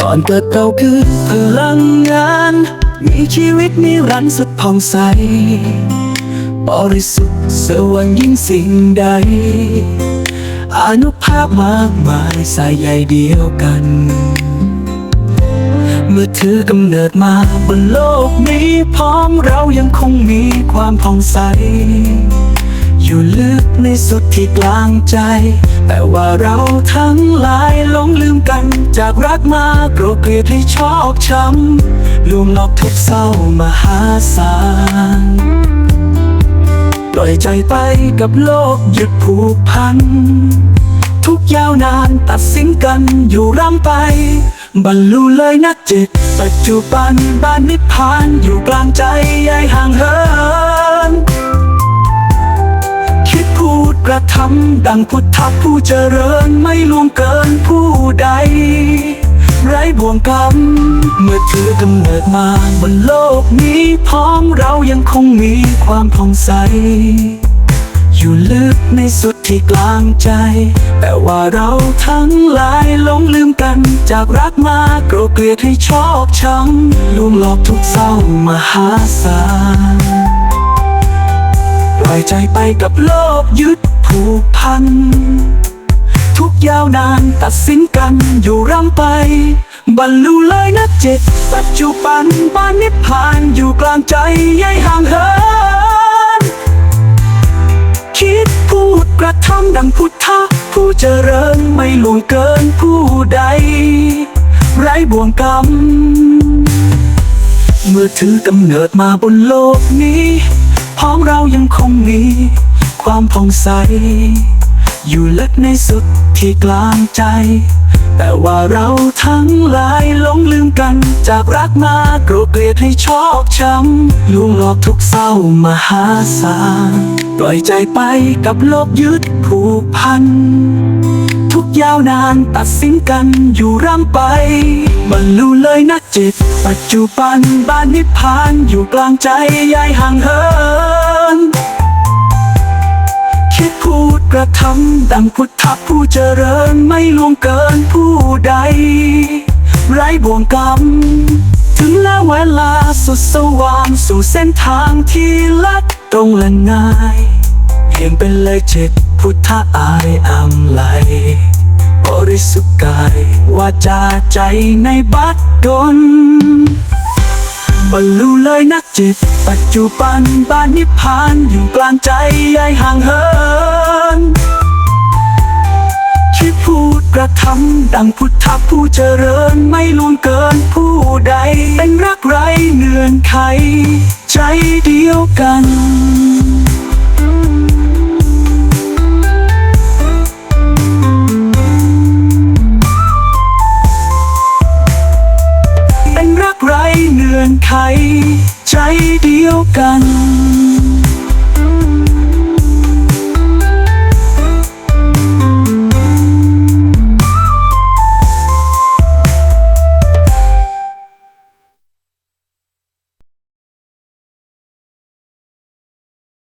ก่อนเกิดเราคือพลังงาน มีชีวิตนิรันดร์สุดผ่องใส บริสุทธิ์สว่างยิ่งสิ่งใด อนุภาพมากมายสายใยเดียวกัน เมื่อถือกำเนิดมาบนโลกนี้พร้อมเรายังคงมีความผ่องใส อยู่ลึกในสุดที่กลางใจ แต่ว่าเราทั้งหลายหลงลืมกันจากรักมาโกรธเกลียดให้ชอกช้ำลวงหลอกทุกเศร้ามหาศาลปล่อยใจไปกับโลกหยุดผูกพัน ทุกยาวนานตัดสินกันอยู่ร่ำไป บรรลุเลยนักจิต ปัจจุบันบ้านนิพพานอยู่กลางใจยายห่างเหิน คิดพูดกระทำดังพุทธผู้เจริญไม่ล่วงเกินผู้ใด ไร้บ่วงกรรม เมื่อถือกำเนิดมาบนโลกนี้พร้อมเรายังคงมีความผ่องใส อยู่ลึกในสุดที่กลางใจ แต่ว่าเราทั้งหลายหลงลืมกัน จากรักมาโกรธเกลียดให้ชอกช้ำลวงหลอกทุกเศร้ามหาศาลปล่อยใจไปกับโลกยึดผูกพัน ทุกยาวนานตัดสินกันอยู่ร่ำไป บรรลุเลยนะเจ็ดปัจจุบันบ้านนิพพานอยู่กลางใจยายห่างเหิน ระทำดังพุทธะผู้เจริญไม่ล่วงเกินผู้ใด ไร้บ่วงกรรม เมื่อถือกำเนิดมาบนโลกนี้ พร้อมเรายังคงมี ความผ่องใส อยู่ลึกในสุดที่กลางใจ ว่าเราทั้งหลายหลงลืมกัน จากรักมากรธเกลียดให้ชอกช้ำลวงหลอกทุกเศร้ามหาศาลปล่อยใจไปกับโลกยึดผูกพัน ทุกยาวนานตัดสินกันอยู่ร่ำไปบรรลุเลยนะจิต ปัจจุบันบ้านนิพพานอยู่กลางใจยายห่างเหินคิดพูดกระทำดังพุทธผู้เจริญไม่ล่วงเกินผู้ ใด ไร้บ่วงกรรม ถึงแล้วเวลาสุดสว่างสู่เส้นทางที่ลัดตรงและง่ายเพียงเป็นเลยจิตพุทธอายอำไลบริสุทธิ์กายวาจาใจในบัดดลบรรลุเลยนักจิต ปัจจุบันบ้านนิพพานอยู่กลางใจยายห่างเหิน รดังพุทธผู้เจริญไม่ล่วงเกินผู้ใด เป็นรักไรเนื่องไข ใจเดียวกันเป็นรักไรเนื่องไข ใจเดียวกัน